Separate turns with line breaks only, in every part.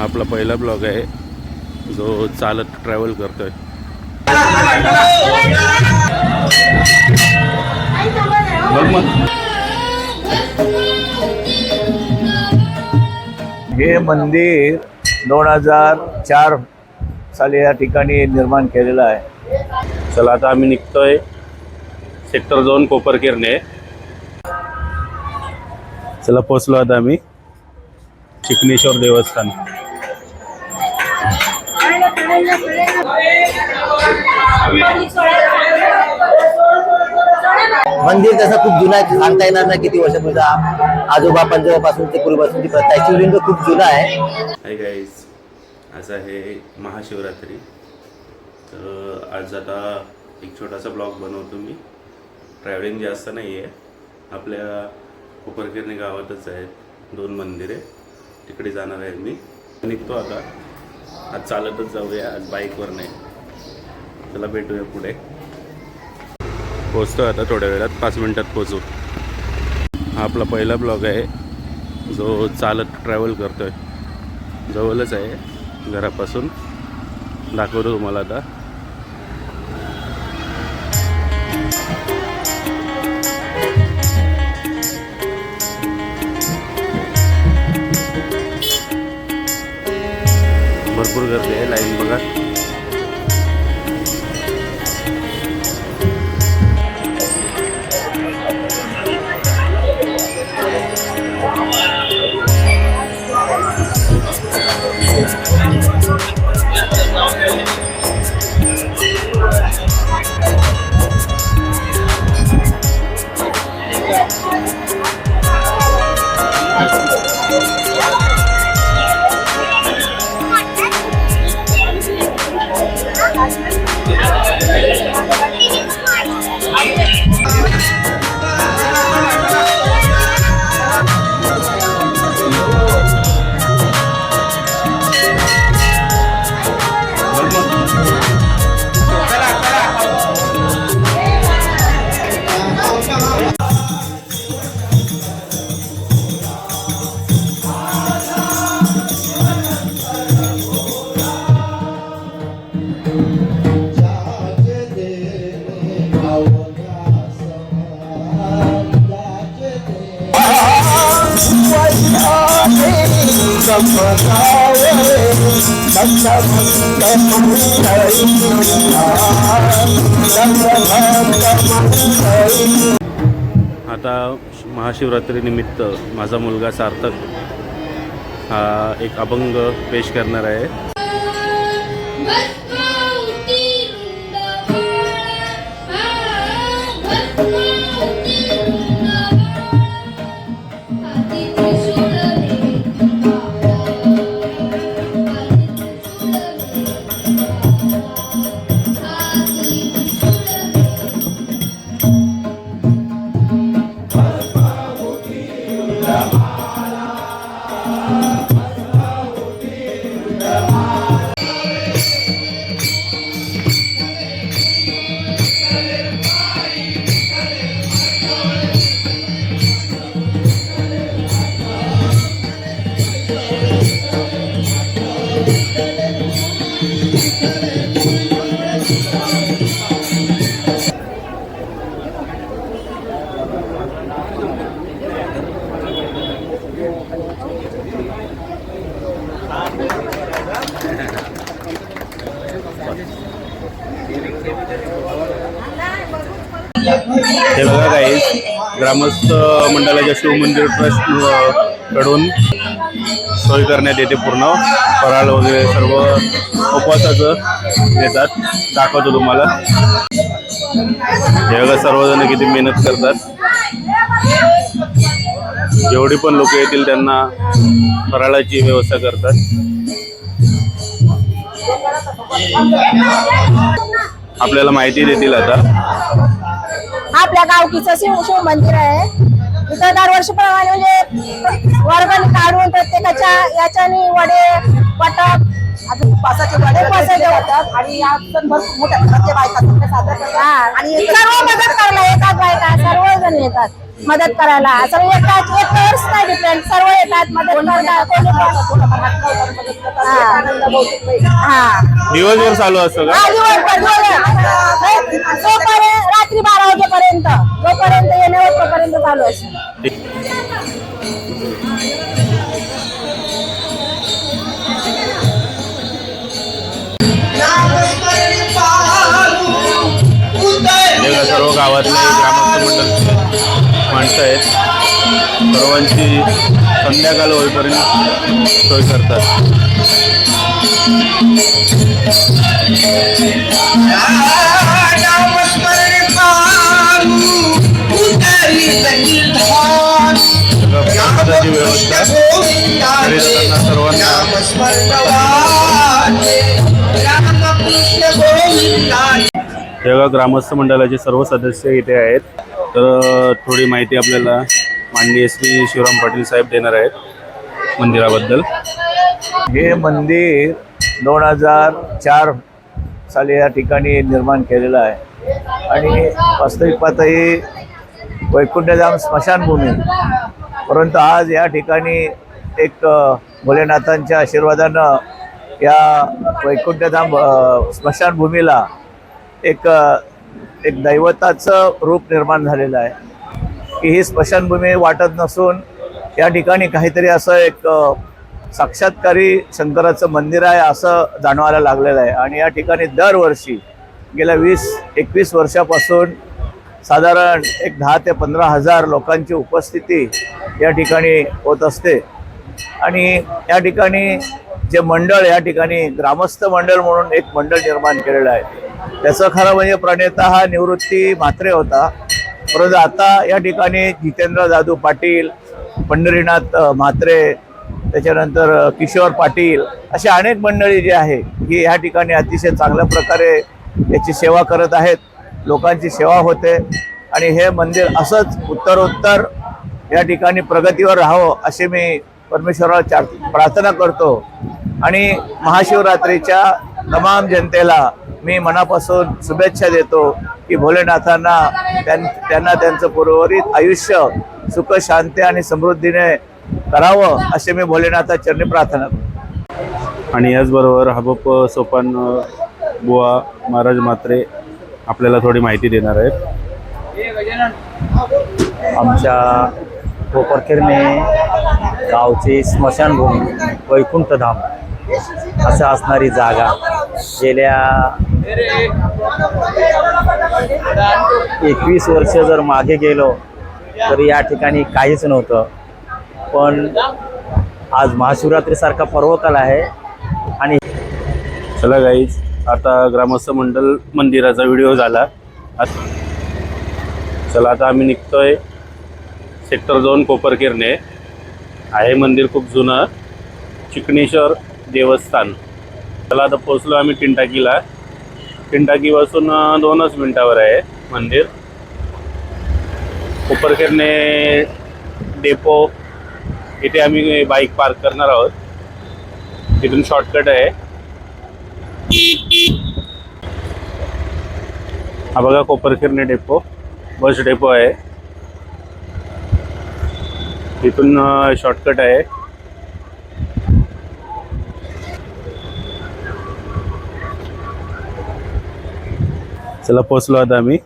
हा आपला पहिला ब्लॉग आहे. जो चालत ट्रॅव्हल करतोय.
हे मंदिर दोन हजार चार साली या ठिकाणी निर्माण केलेलं आहे.
चला आता आम्ही निघतोय सेक्टर दोन कोपरकिरणे. चला पोचलो आता आम्ही. चिकनेश्वर देवस्थान.
मंदिर तसं खूप जुनं आहे सांगता येणार नाही किती वर्षापूर्वीचा आजोबा पंजोबापासून ते पूर्वीपासून ती प्रथा आहे. शिवलिंग खूप जुनं आहे.
गाईज आज आहे महाशिवरात्री. तर आज आता एक छोटासा ब्लॉग बनवतो मी. ट्रॅव्हलिंग जास्त नाही आहे आपल्या कोपरकिरणे गावातच आहेत. दोन मंदिरे. तिकडे जाणार आहे मी. निघतो आता. आज चालतच जाऊया आज बाईकवर नाही. चला भेटूया पुढे. पोचतो आता थोड्या वेळात पाच मिनटात पोचू हा आपला पहिला ब्लॉग आहे. जो चालत ट्रॅव्हल करतोय. जवळच आहे घरापासून. दाखवतो तुम्हाला आता. भरपूर गर्दी आहे लाईन बघा आता महाशिवरात्रीनिमित्त माझा मुलगा सार्थक हा एक अभंग पेश करणार आहे. ग्रामस्थ मंडळाच्या शिवमंदिर ट्रस्टकडून सोय करण्यात येते पूर्ण. फराळ वगैरे सर्व उपवासाचं देतात. दाखवतो तुम्हाला. हे बघा सर्वजण किती मेहनत करतात. जेवढी पण लोक येतील त्यांना फराळाची व्यवस्था करतात. आपल्याला माहिती देतील आता.
आपल्या गावकीचं शिव शिव मंदिर आहे. इथं दरवर्षीप्रमाणे म्हणजे वर्गणी काढून प्रत्येकाच्या याच्याने वडे वाटप अजून उपासाचे वडे उपासाचे वाटप आणि या सण भरपूर मोठ्या प्रत्येक बायका सगळे साजरे करतात. आणि सर्व मदत करायला येतात बायका सर्वजण येतात मदत करायला. सर्व येतात एक वर्ष नाही डिपेंड सर्व येतात मदत करतात. कोणी पण- हा.
दिवसभर चालू असतं का?
हा दिवसभर दिवसभर. जोपर्यंत रात्री बारा वाजेपर्यंत. जोपर्यंत येण्यावर तोपर्यंत चालू
हे का सर्व गावातले ग्रामस्थ मंडळ माणसं आहेत. सर्वांची संध्याकाळ होईपर्यंत सोय करतात. प्रसादाची व्यवस्था सर्वांना तेव्हा ग्रामस्थ मंडळाचे सर्व सदस्य इथे आहेत. तर थोडी माहिती आपल्याला माननीय श्री शिवराम पाटील साहेब देणार आहेत मंदिराबद्दल.
हे मंदिर दोन हजार चार साली या ठिकाणी निर्माण केलेलं आहे. आणि वास्तविक पातळी वैकुंठधाम स्मशानभूमी. परंतु आज या ठिकाणी एक भोलेनाथांच्या आशीर्वादानं या वैकुंठधाम स्मशानभूमीला एक एक दैवताचं रूप निर्माण झालेलं आहे. की ही स्मशानभूमी वाटत नसून या ठिकाणी काहीतरी असं एक साक्षात्कारी शंकराचं मंदिर आहे असं जाणवायला लागलेलं आहे. आणि या ठिकाणी दरवर्षी गेल्या वीस एकवीस वर्षापासून साधारण एक दहा ते पंधरा हजार लोकांची उपस्थिती या ठिकाणी होत असते. आणि या ठिकाणी जे मंडळ या ठिकाणी ग्रामस्थ मंडळ म्हणून एक मंडळ निर्माण केलेलं आहे. त्याचं खरं म्हणजे प्रणेता हा निवृत्ती म्हात्रे होता. परंतु आता या ठिकाणी जितेंद्र जाधव पाटील पंढरीनाथ म्हात्रे त्याच्यानंतर किशोर पाटील असे अनेक मंडळी जी आहे ही ह्या ठिकाणी अतिशय चांगल्या प्रकारे याची सेवा करत आहेत. लोकांची सेवा होते. आणि हे मंदिर असंच उत्तरोत्तर या ठिकाणी प्रगतीवर राहावं अशी मी परमेश्वराला चार प्रार्थना करतो. आणि महाशिवरात्रीच्या तमाम जनतेला मी मनापासून शुभेच्छा देतो की भोलेनाथांना त्यां त्यांना त्यांचं पूर्वरित आयुष्य सुख शांती आणि समृद्धीने करावं असे मी भोलेनाथा चरणी प्रार्थना करतो.
आणि याचबरोबर हबप सोपान बुवा महाराज मात्रे आपल्याला थोडी माहिती देणार आहेत.
आमच्या कोपरखेरने गावची स्मशानभूमी वैकुंठधाम असं असणारी जागा गेल्या एकवीस वर्ष जर मागे गेलो तर या ठिकाणी काहीच नव्हतं. पण आज महाशिवरात्रीसारखा पर्वकाल आहे आणि
चला गाईज आता ग्रामस्थ मंडल मंदिराचा व्हिडिओ झाला. आत- चला आता आम्ही निघतोय सेक्टर दोन कोपरकिरणे. आहे मंदिर खूप जुनं. चिकणेश्वर देवस्थान. चला आता पोचलो आम्ही टिंटाकीला. टिंटाकीपासून दोनच मिनटावर आहे मंदिर. कोपरकिरणे डेपो. इथे आम्ही बाईक पार्क करणार आहोत. तिथून शॉर्टकट आहे. हा बघा कोपरखिरणी डेपो बस डेपो आहे. इथून शॉर्टकट आहे. चला पोचलो आता आम्ही.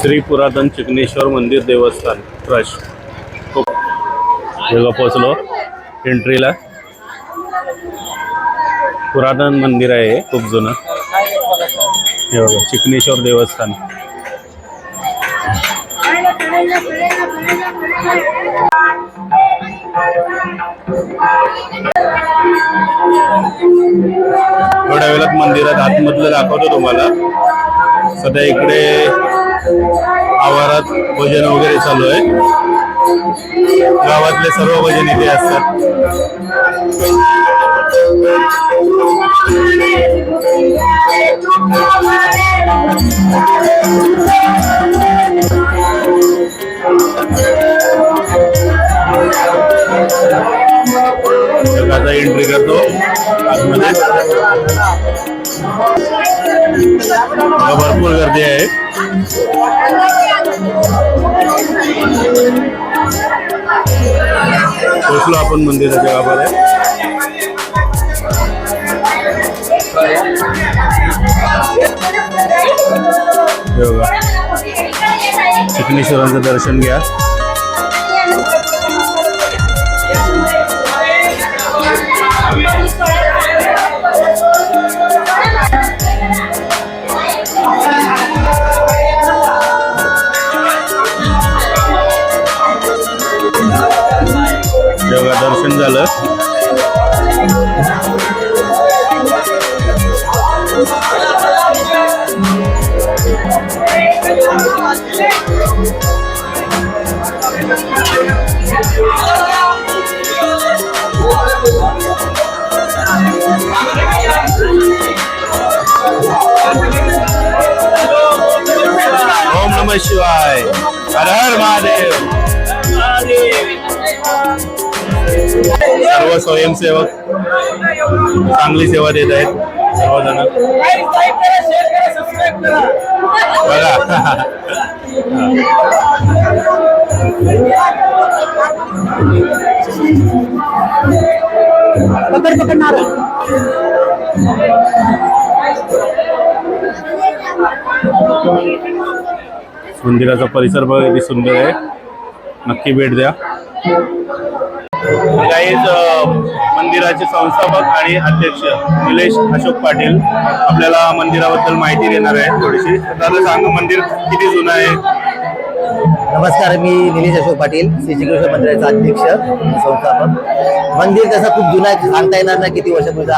श्री पुरातन चिकनेश्वर मंदिर देवस्थान ट्रस्ट. जेव्हा पोचलो एंट्रीला पुरातन मंदिर आहे हे, खूप जुनं. हे बघा चिकनेश्वर देवस्थान. थोड्या वेळात मंदिरात आतमधलं दाखवतो तुम्हाला. सध्या इकडे आवारात भजन वगैरे चालू आहे. गावातले सर्व भजन इथे असतात. आता एंट्री करतो. आतमध्ये. भरपूर गर्दी आहे. पोचलो आपण मंदिराच्या गावामध्ये चिकनेश्वरांचं दर्शन घ्या. दर्शन झालं. ओम नमः शिवाय हर हर महादेव सर्व स्वयंसेवक चांगली सेवा देत आहेत सर्वजण बघा मंदिराचा परिसर बघा किती सुंदर आहे. नक्की भेट द्या. काहीच मंदिराचे संस्थापक आणि अध्यक्ष निलेश अशोक पाटील आपल्याला मंदिराबद्दल माहिती देणार आहेत थोडीशी. तर दादा सांग मंदिर किती जुनं आहे?
नमस्कार मी निलेश अशोक पाटील श्री श्रीकृष्ण मंदिराचा अध्यक्ष संस्थापक. मंदिर तसं खूप जुनं आहे सांगता येणार नाही किती वर्षापूर्वीचा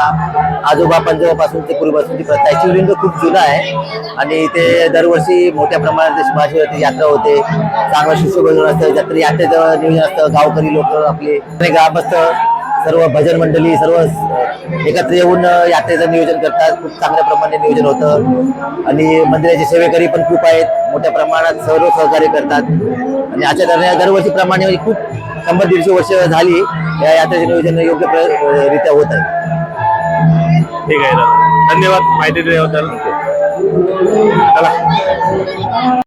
आजोबा पंजोबापासून ते पूर्वीपासून ती प्रथा आहे. शिवलिंग खूप जुनं आहे. आणि इथे दरवर्षी मोठ्या प्रमाणात महाशिवरात्री यात्रा होते. चांगलं शिष्यभोजन असतं जत्रे यात्रेचं नियोजन असतं. गावकरी लोक आपले ग्रामस्थ सर्व भजन मंडळी सर्व एकत्र येऊन यात्रेचं नियोजन करतात. खूप चांगल्या प्रमाणे नियोजन होतं. आणि मंदिराचे सेवेकरी पण खूप आहेत. मोठ्या प्रमाणात सर्व सहकार्य करतात. आणि अशा दर दरवर्षीप्रमाणे खूप शंभर दीडशे वर्ष झाली. या यात्रेचे नियोजन योग्य प्र- रित्या होत आहे.
ठीक आहे दादा धन्यवाद माहिती दिल्याबद्दल. चला.